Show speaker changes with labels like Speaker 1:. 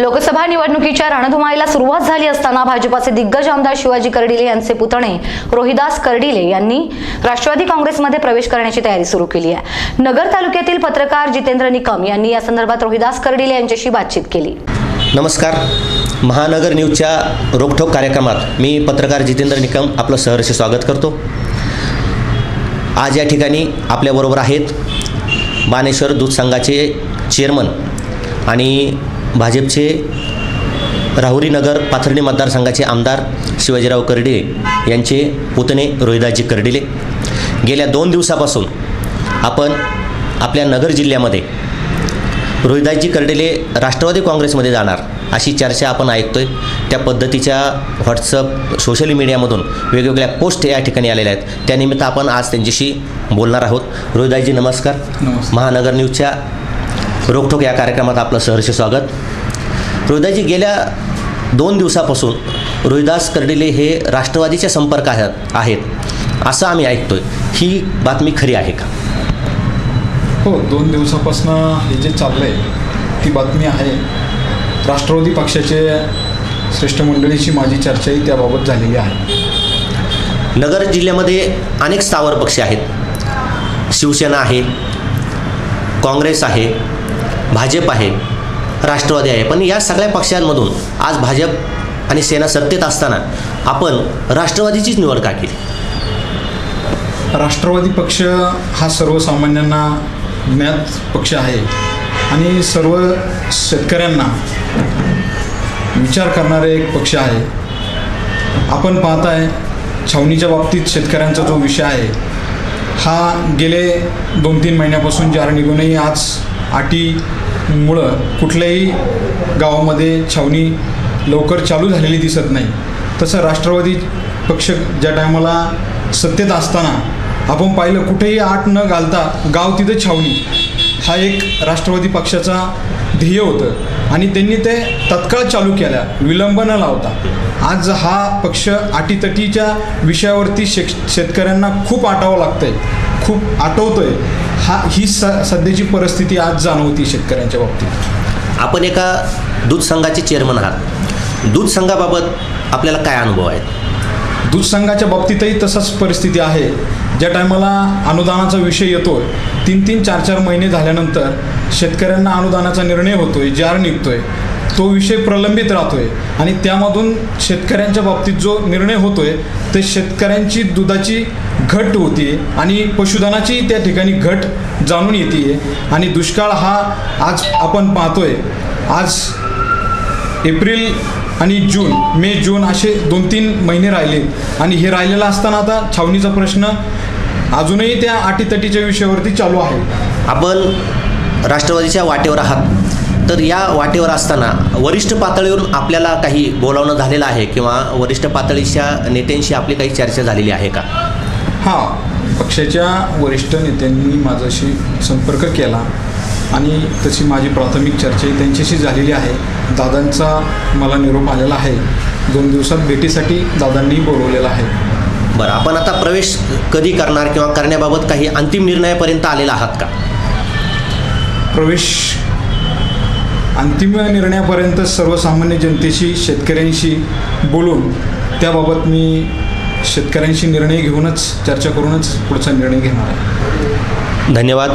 Speaker 1: लोकसभा निवडणुकीच्या रणधुमाळीला सुरुवात झाली असताना भाजपाचे दिग्गज आमदार शिवाजी कर्डिले यांचे पुतणे रोहिदास कर्डिले यांनी राष्ट्रवादी काँग्रेसमध्ये प्रवेश करण्याची तयारी सुरू केली आहे. नगर तालुक्यातील पत्रकार जितेंद्र निकम यांनी या संदर्भात रोहिदास कर्डिले यांच्याशी बातचीत केली.
Speaker 2: नमस्कार. महानगर न्यूजच्या रोखोक कार्यक्रमात मी पत्रकार जितेंद्र निकम आपलं सहर्ष स्वागत करतो. आज या ठिकाणी आपल्याबरोबर आहेत बानेश्वर दूध संघाचे चेअरमन आणि भाजपचे राहुरीनगर पाथर्डी मतदारसंघाचे आमदार शिवाजीराव कर्डिले यांचे पुतणे रोहिदासजी कर्डिले. गेल्या दोन दिवसापासून आपण आपल्या नगर जिल्ह्यामध्ये रोहिदासजी कर्डिले राष्ट्रवादी काँग्रेसमध्ये जाणार अशी चर्चा आपण ऐकतोय. त्या पद्धतीच्या व्हॉट्सअप सोशल मीडियामधून वेगवेगळ्या पोस्ट या ठिकाणी आलेल्या आहेत. त्यानिमित्त आपण आज त्यांच्याशी बोलणार आहोत. रोहिदासजी नमस्कार.
Speaker 3: नमस्कार.
Speaker 2: महानगर न्यूजच्या रोखोक या कार्यक्रमात आपलं सहर्ष स्वागत. रोहिदासजी गेल्या दोन दिवसापासून रोहिदास कर्डिले हे राष्ट्रवादीच्या संपर्कात आहेत असं आम्ही ऐकतोय. ही बातमी खरी आहे का?
Speaker 3: हो दोन दिवसापासून हे जे चाललं आहे ती बातमी आहे. राष्ट्रवादी पक्षाचे श्रेष्ठ मंडळीची माझी चर्चाही त्याबाबत झालेली आहे.
Speaker 2: नगर जिल्ह्यामध्ये अनेक स्थावर पक्ष आहेत. शिवसेना आहे काँग्रेस आहे भाजप आहे राष्ट्रवादी आहे. पण या सगळ्या पक्षांमधून आज भाजप आणि सेना सत्तेत असताना आपण राष्ट्रवादीचीच निवड का केली?
Speaker 3: राष्ट्रवादी पक्ष हा सर्वसामान्यांना ज्ञात पक्ष आहे आणि सर्व शेतकऱ्यांना विचार करणारे एक पक्ष आहे. आपण पाहताय छावणीच्या बाबतीत शेतकऱ्यांचा जो विषय आहे हा गेले दोन तीन महिन्यापासून जार निघूनही आज अटीमुळं कुठल्याही गावामध्ये छावणी लवकर चालू झालेली दिसत नाही. तसं राष्ट्रवादी पक्ष ज्या टायमाला सत्तेत असताना आपण पाहिलं कुठेही आठ न घालता गाव तिथं छावणी. हा एक राष्ट्रवादी पक्षाचा ध्येय होतं. आणि त्यांनी ते तत्काळ चालू केल्या विलंब न लावता. आज हा पक्ष अटीतटीच्या विषयावरती शेक शेतकऱ्यांना खूप आटावं लागतं आहे खूप आटवतोय हा ही स सध्याची परिस्थिती आज जाणवती शेतकऱ्यांच्या बाबतीत.
Speaker 2: आपण एका दूध संघाचे चेअरमन आहात. दूध संघाबाबत आपल्याला काय अनुभव आहेत?
Speaker 3: दूध संघाच्या बाबतीतही तसंच परिस्थिती आहे. ज्या टायमाला अनुदानाचा विषय येतो तीन तीन चार चार महिने झाल्यानंतर शेतकऱ्यांना अनुदानाचा निर्णय होतोय जार निघतोय. तो विषय प्रलंबित राहतोय आणि त्यामधून शेतकऱ्यांच्या बाबतीत जो निर्णय होतोय ते शेतकऱ्यांची दुधाची घट होती आणि पशुधनाची त्या ठिकाणी घट जाणून येते आणि दुष्काळ हा आज आपण पाहतोय. आज एप्रिल आणि जून मे जून असे दोन तीन महिने राहिले. आणि हे राहिलेलं असताना आता छावणीचा प्रश्न अजूनही त्या अटीतटीच्या विषयावरती चालू आहे.
Speaker 2: आपण राष्ट्रवादीच्या वाटेवर आहात. तर या वाटेवर असताना वरिष्ठ पातळीवरून आपल्याला काही बोलावणं झालेलं आहे किंवा वरिष्ठ पातळीच्या नेत्यांशी आपली काही चर्चा झालेली आहे का?
Speaker 3: हां पक्षाच्या वरिष्ठ नेत्यांनी माझ्याशी संपर्क केला आणि तशी माझी प्राथमिक चर्चाही त्यांच्याशी झालेली आहे. दादांचा मला निरोप आलेला आहे. दोन दिवसात भेटीसाठी दादांनी बोलवलेला आहे.
Speaker 2: बरं आपण आता प्रवेश कधी करणार किंवा करण्याबाबत काही अंतिम निर्णयापर्यंत आलेला आहात का?
Speaker 3: प्रवेश अंतिम निर्णयापर्यंत सर्वसामान्य जनतेशी शेतकऱ्यांशी बोलून त्याबाबत मी शेतकऱ्यांशी निर्णय घेऊनच चर्चा करूनच पुढचा निर्णय घेणार आहे.
Speaker 2: धन्यवाद.